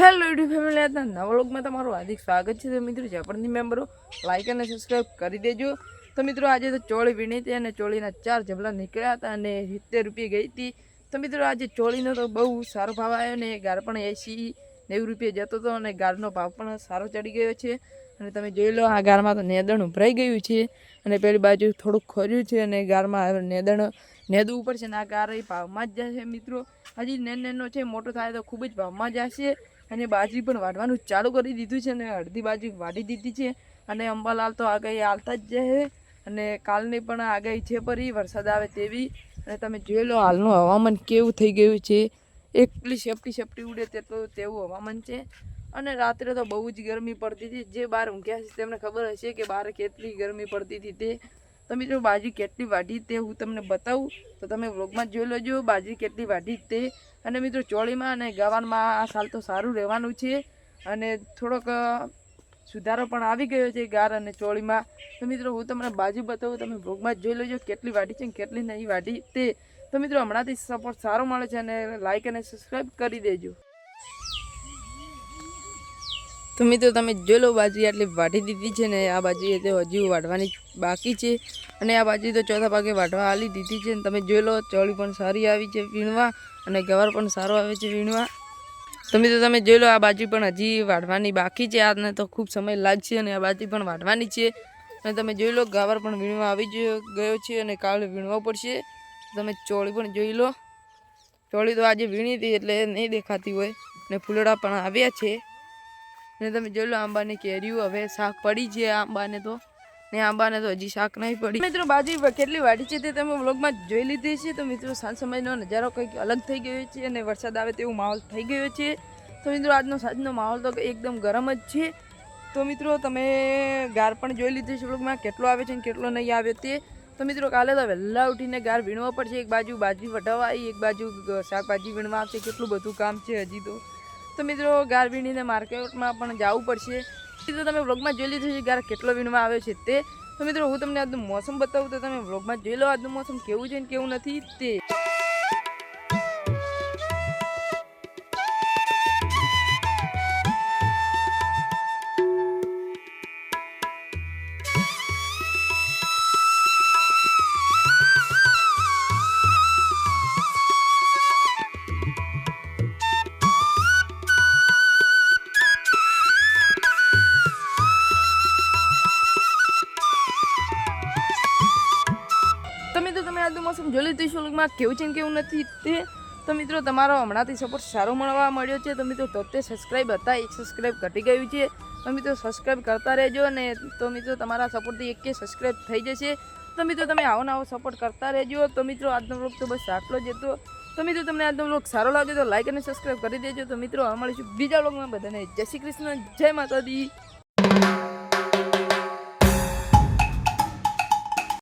Family આજના નવા વ્લોગમાં તમારું હાર્દિક સ્વાગત છે. તો મિત્રો જપણની મેમ્બરો લાઇક અને સબસ્ક્રાઈબ કરી દેજો. તો મિત્રો, આજે તો ચોળી વીણી હતી અને ચોળીના ચાર જબલા નીકળ્યા હતા અને સિત્તેર રૂપિયા ગઈ હતી. તો મિત્રો, આજે ચોળીનો તો બહુ સારો ભાવ આવ્યો ને, ગાર પણ એંસી નેવું રૂપિયા જતો હતો અને ગારનો ભાવ પણ સારો ચડી ગયો છે. અને તમે જોઈ લો, આ ગારમાં તો નેદણ ઉભરાઈ ગયું છે અને પેલી બાજુ થોડુંક ખોર્યું છે અને ગારમાં નેદણ નેદવું ઉપર છે ને આ ગાર એ ભાવમાં જ જશે. મિત્રો, હજી નેન નેનો છે, મોટો થાય તો ખૂબ જ ભાવમાં જશે. અને બાજરી પણ વાઢવાનું ચાલુ કરી દીધું છે અને અડધી બાજરી વાઢી દીધી છે. અને અંબાલાલ તો આગાહી આવતા જ જાય અને કાલની પણ આગાહી છે પરી, વરસાદ આવે તેવી. અને તમે જોઈ લો હાલનું હવામાન કેવું થઈ ગયું છે. એકલી શેપટી શેપટી ઉડે તેટલું તેવું હવામાન છે. અને રાત્રે તો બહુ જ ગરમી પડતી હતી. જે બહાર ઊંઘ્યા છે તેમને ખબર હશે કે બહાર કેટલી ગરમી પડતી હતી તે. તો મિત્રો બાજરી કેટલી વાઢી તે હું તમને બતાવું, તો તમે વ્લોગમાં જોઈ લેજો બાજરી કેટલી વાઢી તે. અને મિત્રો ચોળીમાં અને ગાવાનમાં આ સાલ તો સારું રહેવાનું છે. અને થોડોક સુધારો પણ આવી ગયો છે ગાર અને ચોળીમાં. તો મિત્રો હું તમને બાજુ બતાવું, તમે વ્લોગમાં જોઈ લેજો કેટલી વાઢી છે ને કેટલી નહીં વાઢી તે. તો મિત્રો હમણાંથી સપોર્ટ સારો મળે છે અને લાઇક અને સબસ્ક્રાઈબ કરી દેજો. તો મિત્રો, તમે જોઈ લો, બાજરી આટલી વાટી દીધી છે ને, આ બાજરી તો હજુ વાઢવાની બાકી છે. અને આ બાજરી તો ચોથા ભાગે વાઢવા આલી દીધી છે ને, તમે જોઈ લો ચોળી પણ સારી આવી છે વીણવા અને ગવાર પણ સારો આવે છે વીણવા. તો મિત્રો, તમે જોઈ લો, આ બાજરી પણ હજી વાઢવાની બાકી છે. આજને તો ખૂબ સમય લાગશે અને આ બાજરી પણ વાઢવાની છે. અને તમે જોઈ લો, ગાવર પણ વીણવા આવી ગયો છે અને કાલે વીણવો પડશે. તમે ચોળી પણ જોઈ લો. ચોળી તો આજે વીણી હતી એટલે નહીં દેખાતી હોય અને ફૂલડા પણ આવ્યા છે. અને તમે જોઈ લો આંબાની કેર્યું હવે શાક પડી છે આંબાને તો. ને આંબાને તો હજી શાક નહીં પડી. મિત્રો બાજુ કેટલી વાડી છે તે તમે વ્લોગમાં જોઈ લીધી છે તો મિત્રો, સાંજ સમયનો નજારો કંઈક અલગ થઈ ગયો છે અને વરસાદ આવે તેવો માહોલ થઈ ગયો છે. તો મિત્રો, આજનો સાંજનો માહોલ તો એકદમ ગરમ જ છે. તો મિત્રો, તમે ગાર પણ જોઈ લીધી છે વ્લોગમાં કેટલો આવે છે અને કેટલો નહીં આવે તે. તો મિત્રો, કાલે તો વહેલા ઉઠીને ગાર વીણવા પડશે. એક બાજુ બાજરી વઢાવવા આવી એક બાજુ શાકભાજી વીણવા આવશે. કેટલું બધું કામ છે હજી તો. તો મિત્રો ગાર વીણીને માર્કેટમાં પણ જવું પડશે. તો તમે વ્લોગમાં જોઈ લીધું છે, ગાર કેટલો વીણવા આવ્યો છે તે. તો મિત્રો, હું તમને આજનું મોસમ બતાવું તો તમે વ્લોગમાં જોઈ લો, આજનું મોસમ કેવું છે ને કેવું નથી તો. તમે જોઈ લીધું શુલ્કમાં કેવું છે ને કેવું નથી તે? તો મિત્રો, તમારો હમણાંથી સપોર્ટ સારો મળવા મળ્યો છે. તો મિત્રો તોતેર સબસ્ક્રાઈબ હતા. એક સબસ્ક્રાઈબ ઘટી ગયું છે. તો મિત્રો સબસ્ક્રાઈબ કરતા રહેજો અને તો મિત્રો, તમારા સપોર્ટથી એક કે સબસ્ક્રાઈબ થઈ જશે. તો મિત્રો, તમે આવો ને આવો સપોર્ટ કરતા રહેજો. તો મિત્રો, આજનો વ્લોગ તો બસ આટલો જ હતો. તો મિત્રો, તમને આજનો વ્લોગ સારો લાગે તો લાઈક અને સબસ્ક્રાઈબ કરી દેજો. તો મિત્રો મળીશું બીજા વ્લોગમાં બધાને જય શ્રી કૃષ્ણ, જય માતાજી.